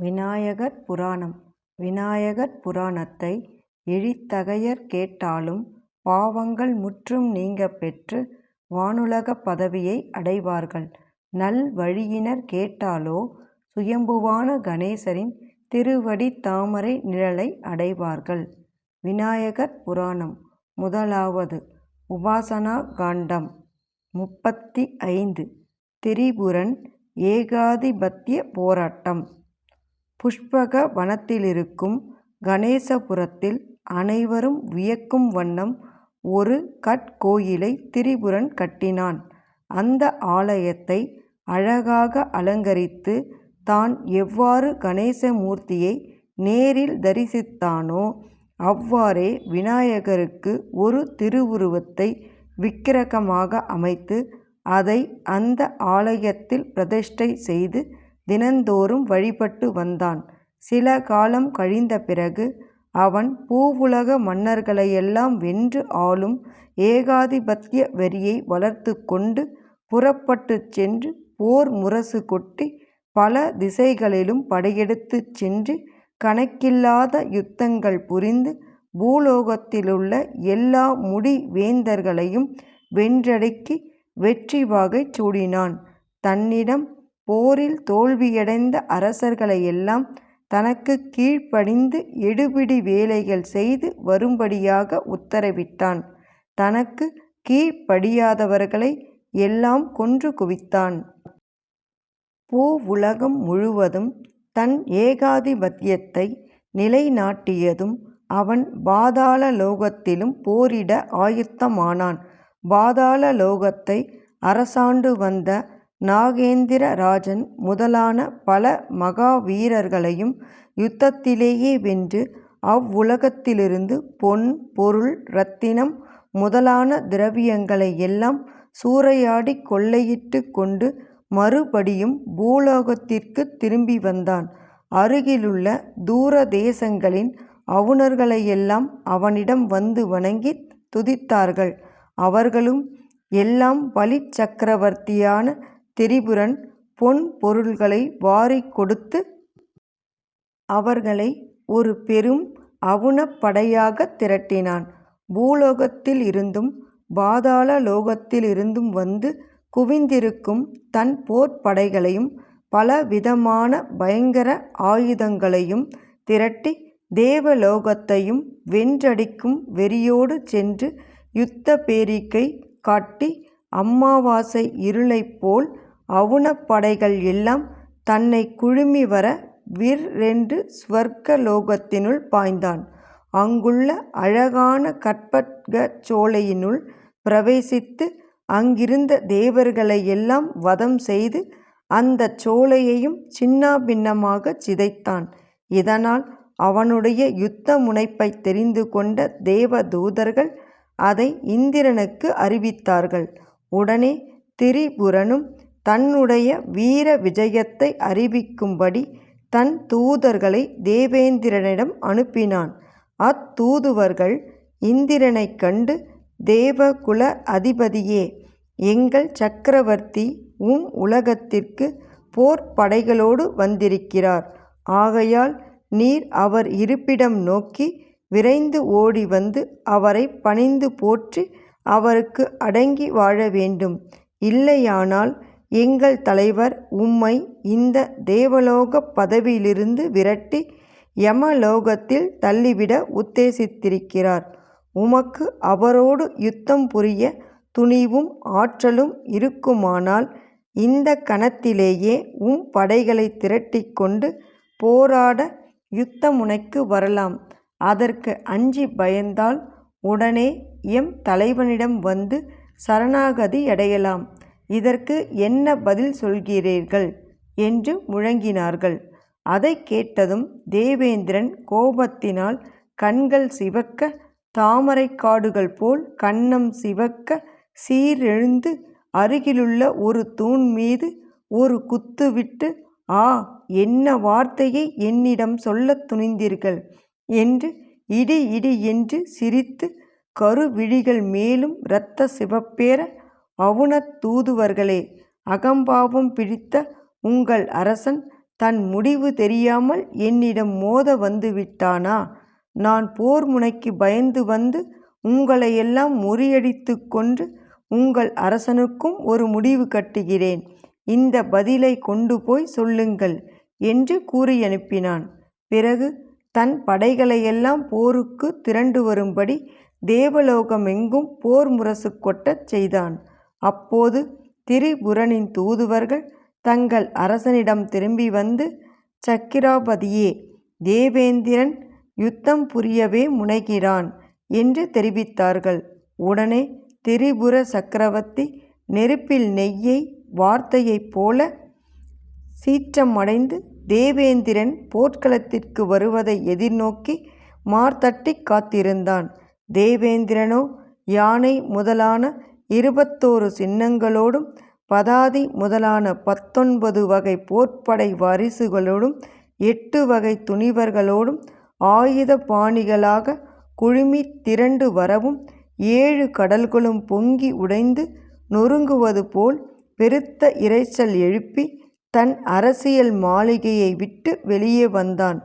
விநாயகர் புராணம். விநாயகர் புராணத்தை எழித்தகையர் கேட்டாலும் பாவங்கள் முற்றும் நீங்க பெற்று வானுலகப் பதவியை அடைவார்கள். நல் வழியினர் கேட்டாலோ சுயம்புவான கணேசரின் திருவடி தாமரை நிழலை அடைவார்கள். விநாயகர் புராணம். முதலாவது உபாசனா காண்டம். முப்பத்தி ஐந்து. திரிபுரன் ஏகாதிபத்திய போராட்டம். புஷ்பக வனத்திலிருக்கும் கணேசபுரத்தில் அனைவரும் வியக்கும் வண்ணம் ஒரு கற்கோயிலை திரிபுரன் கட்டினான். அந்த ஆலயத்தை அழகாக அலங்கரித்து தான் எவ்வாறு கணேச மூர்த்தியை நேரில் தரிசித்தானோ அவ்வாறே விநாயகருக்கு ஒரு திருவுருவத்தை விக்கிரகமாக அமைத்து அதை அந்த ஆலயத்தில் பிரதிஷ்டை செய்து தினந்தோறும் வழிபட்டு வந்தான். சில காலம் கழிந்த பிறகு அவன் பூவுலக மன்னர்களையெல்லாம் வென்று ஆளும் ஏகாதிபத்திய வெறியை வளர்த்து கொண்டு புறப்பட்டுச் சென்று போர் முரசு கொட்டி பல திசைகளிலும் படையெடுத்துச் சென்று கணக்கில்லாத யுத்தங்கள் புரிந்து பூலோகத்திலுள்ள எல்லா முடி வேந்தர்களையும் வென்றடக்கி வெற்றி வாகை சூடினான். தன்னிடம் போரில் தோல்வியடைந்த அரசர்களையெல்லாம் தனக்குக் கீழ்ப்படிந்து எடுபிடி வேலைகள் செய்து வரும்படியாக உத்தரவிட்டான். தனக்கு கீழ்ப்படியாதவர்களை எல்லாம் கொன்று குவித்தான். பூவுலகம் முழுவதும் தன் ஏகாதிபத்தியத்தை நிலைநாட்டியதும் அவன் பாதாள லோகத்திலும் போரிட ஆயுத்தமானான் பாதாள லோகத்தை அரசாண்டு வந்த நாகேந்திர ராஜன் முதலான பல மகாவீரர்களையும் யுத்தத்திலேயே வென்று அவ்வுலகத்திலிருந்து பொன் பொருள் இரத்தினம் முதலான திரவியங்களை எல்லாம் சூறையாடிக் கொள்ளையிட்டு கொண்டு மறுபடியும் பூலோகத்திற்குத் திரும்பி வந்தான். அருகிலுள்ள தூர தேசங்களின் அவுணர்களையெல்லாம் அவனிடம் வந்து வணங்கி துதித்தார்கள். அவர்களும் எல்லாம் பலி சக்கரவர்த்தியான திரிபுரன் பொன் பொருள்களை வாரிக் கொடுத்து அவர்களை ஒரு பெரும் அவுணப்படையாகத் திரட்டினான். பூலோகத்தில் இருந்தும் பாதாள லோகத்திலிருந்தும் வந்து குவிந்திருக்கும் தன் போர்ப்படைகளையும் பலவிதமான பயங்கர ஆயுதங்களையும் திரட்டி தேவலோகத்தையும் வென்றடிக்கும் வெறியோடு சென்று யுத்த பேரிக்கை காட்டி அம்மாவாசை இருளைப் போல் அவுணப்படைகள் எல்லாம் எல்லாம் குழுமி வர விர்ரென்று சுவர்க்க லோகத்தினுள் பாய்ந்தான். அங்குள்ள அழகான கற்பக சோலையினுள் பிரவேசித்து அங்கிருந்த தேவர்களை எல்லாம் வதம் செய்து அந்தச் சோலையையும் சின்னாபின்னமாகச் சிதைத்தான். இதனால் அவனுடைய யுத்த முனைப்பை தெரிந்து கொண்ட தேவதூதர்கள் அதை இந்திரனுக்கு அறிவித்தார்கள். உடனே திரிபுரனும் தன்னுடைய வீர விஜயத்தை அறிவிக்கும்படி தன் தூதர்களை தேவேந்திரனிடம் அனுப்பினான். அத்தூதுவர்கள் இந்திரனைக் கண்டு தேவகுல அதிபதியே எங்கள் சக்கரவர்த்தி உம் உலகத்திற்கு போர்ப்படைகளோடு வந்திருக்கிறார். ஆகையால் நீர் அவர் இருப்பிடம் நோக்கி விரைந்து ஓடி வந்து அவரை பணிந்து போற்றி அவருக்கு அடங்கி வாழ வேண்டும். இல்லையானால் எங்கள் தலைவர் உம்மை இந்த தேவலோகப் பதவியிலிருந்து விரட்டி யமலோகத்தில் தள்ளிவிட உத்தேசித்திருக்கிறார். உமக்கு அவரோடு யுத்தம் புரிய துணிவும் ஆற்றலும் இருக்குமானால் இந்த கணத்திலேயே உம் படைகளை திரட்டி கொண்டு போராட யுத்த முனைக்கு வரலாம். அதற்கு அஞ்சி பயந்தால் உடனே எம் தலைவனிடம் வந்து சரணாகதி அடையலாம் இதற்கு என்ன பதில் சொல்கிறீர்கள்? என்று முழங்கினார்கள். அதைக் கேட்டதும் தேவேந்திரன் கோபத்தினால் கண்கள் சிவக்க தாமரை காடுகள் போல் கன்னம் சிவக்க சீரெழுந்து அருகிலுள்ள ஒரு தூண்மீது ஒரு குத்து விட்டு ஆ என்ன வார்த்தையை என்னிடம் சொல்லத் துணிந்தீர்கள்? என்று இடி இடி என்று சிரித்து கருவிழிகள் மேலும் இரத்த சிவப்பேற அவுணத் தூதுவர்களே அகம்பாவம் பிடித்த உங்கள் அரசன் தன் முடிவு தெரியாமல் என்னிடம் மோத வந்து விட்டானா நான் போர் முனைக்கு பயந்து வந்து உங்களையெல்லாம் முறியடித்து கொண்டு உங்கள் அரசனுக்கும் ஒரு முடிவு கட்டுகிறேன். இந்த பதிலை கொண்டு போய் சொல்லுங்கள் என்று கூறி அனுப்பினான் பிறகு தன் படைகளையெல்லாம் போருக்கு திரண்டு வரும்படி தேவலோகமெங்கும் போர் முரசு கொட்டச் செய்தான். அப்போது திரிபுரனின் தூதுவர்கள் தங்கள் அரசனிடம் திரும்பி வந்து சக்கிராபதியே தேவேந்திரன் யுத்தம் புரியவே முனைகிறான் என்று தெரிவித்தார்கள். உடனே திரிபுர சக்கரவர்த்தி நெருப்பில் நெய்யை வார்த்தையைப் போல சீற்றமடைந்து தேவேந்திரன் போர்க்களத்திற்கு வருவதை எதிர்நோக்கி மார்த்தட்டி காத்திருந்தான். தேவேந்திரனோ யானை முதலான இருபத்தோரு சின்னங்களோடும் பதாதி முதலான பத்தொன்பது வகை போர்ப்படை வரிசுகளோடும் எட்டு வகை துணிவர்களோடும் ஆயுத பாணிகளாக குழுமி திரண்டு வரவும் ஏழு கடல்களும் பொங்கி உடைந்து நொறுங்குவது போல் பெருத்த இரைச்சல் எழுப்பி தன் அரசியல் மாளிகையை விட்டு வெளியே வந்தான்.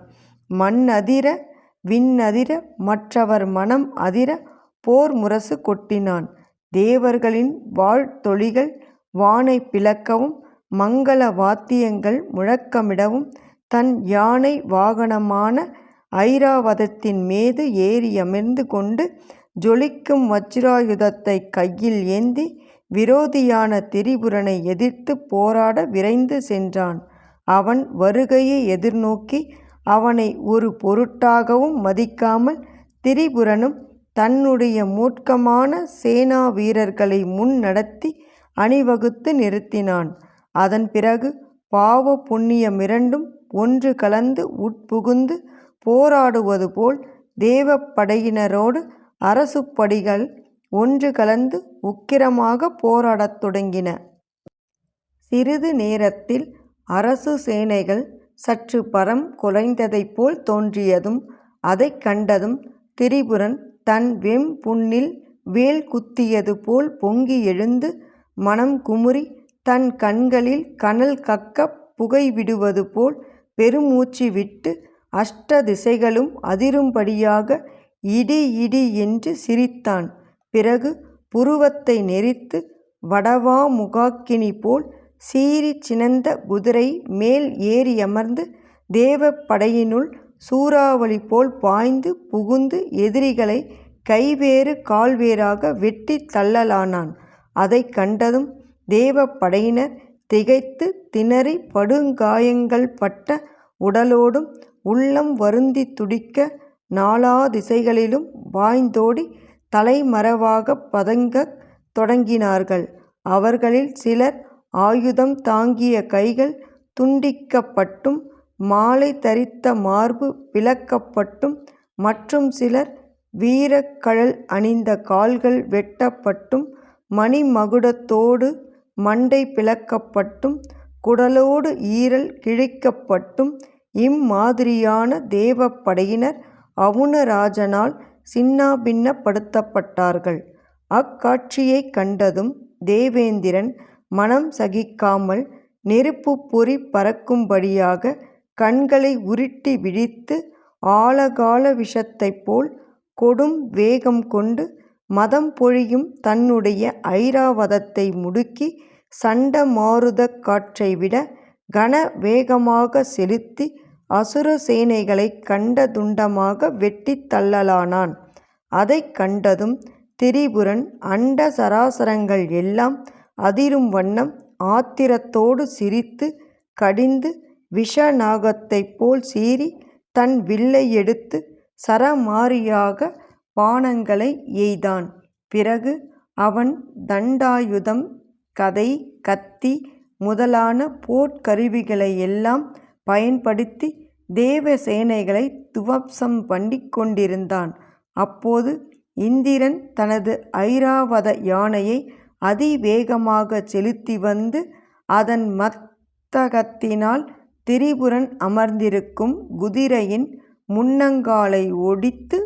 மண் அதிர விண்ணதிர மற்றவர் மனம் அதிர போர் முரசு கொட்டினான். தேவர்களின் வாழ்த்தொழிகள் வானை பிளக்கவும் மங்கள வாத்தியங்கள் முழக்கமிடவும் தன் யானை வாகனமான ஐராவதத்தின் மீது ஏறி அமர்ந்து கொண்டு ஜொலிக்கும் வஜ்ராயுதத்தை கையில் ஏந்தி விரோதியான திரிபுரனை எதிர்த்து போராட விரைந்து சென்றான். அவன் வருகையை எதிர்நோக்கி அவனை ஒரு பொருட்டாகவும் மதிக்காமல் திரிபுரனும் தன்னுடைய மூர்க்கமான சேனா வீரர்களை முன் நடத்தி அணிவகுத்து நிறுத்தினான் அதன் பிறகு பாவ புண்ணியமிரண்டும் ஒன்று கலந்து உட்புகுந்து போராடுவது போல் தேவப்படையினரோடு அரசுப்படிகள் ஒன்று கலந்து உக்கிரமாக போராடத் தொடங்கின. சிறிது நேரத்தில் அரசு சேனைகள் சற்று பரம் குறைந்ததைப் போல் தோன்றியதும் அதைக் கண்டதும் திரிபுரன் தன் வெம்புண்ணில் வேல் குத்தியது போல் பொங்கி எழுந்து மனம் குமுறி தன் கண்களில் கனல் கக்கப் புகை விடுவது போல் பெருமூச்சு விட்டு அஷ்ட திசைகளும் அதிரும்படியாக இடி இடி என்று சிரித்தான். பிறகு புருவத்தை நெரித்து வடவாமுகாக்கினி போல் சீறி சினந்த குதிரை மேல் ஏறியமர்ந்து தேவப்படையினுள் சூறாவளி போல் பாய்ந்து புகுந்து எதிரிகளை கைவேறு கால்வேறாக வெட்டித் தள்ளலானான். அதை கண்டதும் தேவப்படையினர் திகைத்து திணறி படுகாயங்கள் பட்ட உடலோடும் உள்ளம் வருந்தி துடிக்க நாலா திசைகளிலும் பாய்ந்தோடி தலைமறைவாகப் பதங்க தொடங்கினார்கள். அவர்களில் சிலர் ஆயுதம் தாங்கிய கைகள் துண்டிக்கப்பட்டும் மாலை தரித்த மார்பு பிளக்கப்பட்டும் மற்றும் சிலர் வீரக்கழல் அணிந்த கால்கள் வெட்டப்பட்டும் மணிமகுடத்தோடு மண்டை பிளக்கப்பட்டும் குடலோடு ஈரல் கிழிக்கப்பட்டும் இம்மாதிரியான தேவப்படையினர் அவுணராஜனால் சின்னாபின்னப்படுத்தப்பட்டார்கள். அக்காட்சியை கண்டதும் தேவேந்திரன் மனம் சகிக்காமல் நெருப்புப் பொறி பறக்கும்படியாக கண்களை உருட்டி விழித்து ஆழகால விஷத்தைப் போல் கொடும் வேகம் கொண்டு மதம் பொழியும் தன்னுடைய ஐராவதத்தை முடுக்கி சண்ட காற்றை விட கன வேகமாக செலுத்தி அசுர சேனைகளைக் கண்ட துண்டமாக வெட்டித் தள்ளலானான். அதைக் கண்டதும் திரிபுரன் அண்ட சராசரங்கள் எல்லாம் அதிரும் வண்ணம் ஆத்திரத்தோடு சிரித்து கடிந்து விஷநாகத்தைப் போல் சீறி தன் வில்லை எடுத்து சரமாரியாக பாணங்களை எய்தான். பிறகு அவன் தண்டாயுதம் கதை கத்தி முதலான போர்க்கருவிகளை எல்லாம் பயன்படுத்தி தேவ சேனைகளை துவப்சம் பண்ணி கொண்டிருந்தான். அப்போது இந்திரன் தனது ஐராவத யானையை அதிவேகமாக செலுத்தி வந்து அதன் மத்தகத்தினால் திரிபுரன் அமர்ந்திருக்கும் குதிரையின் முன்னங்காலை ஒடித்து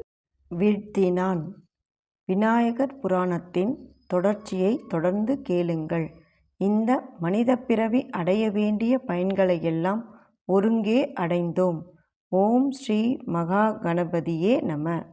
வீழ்த்தினான். விநாயகர் புராணத்தின் தொடர்ச்சியை தொடர்ந்து கேளுங்கள். இந்த மனிதப் பிறவி அடைய வேண்டிய பயன்களையெல்லாம் ஒருங்கே அடைந்தோம் ஓம் ஸ்ரீ மகா கணபதியே நம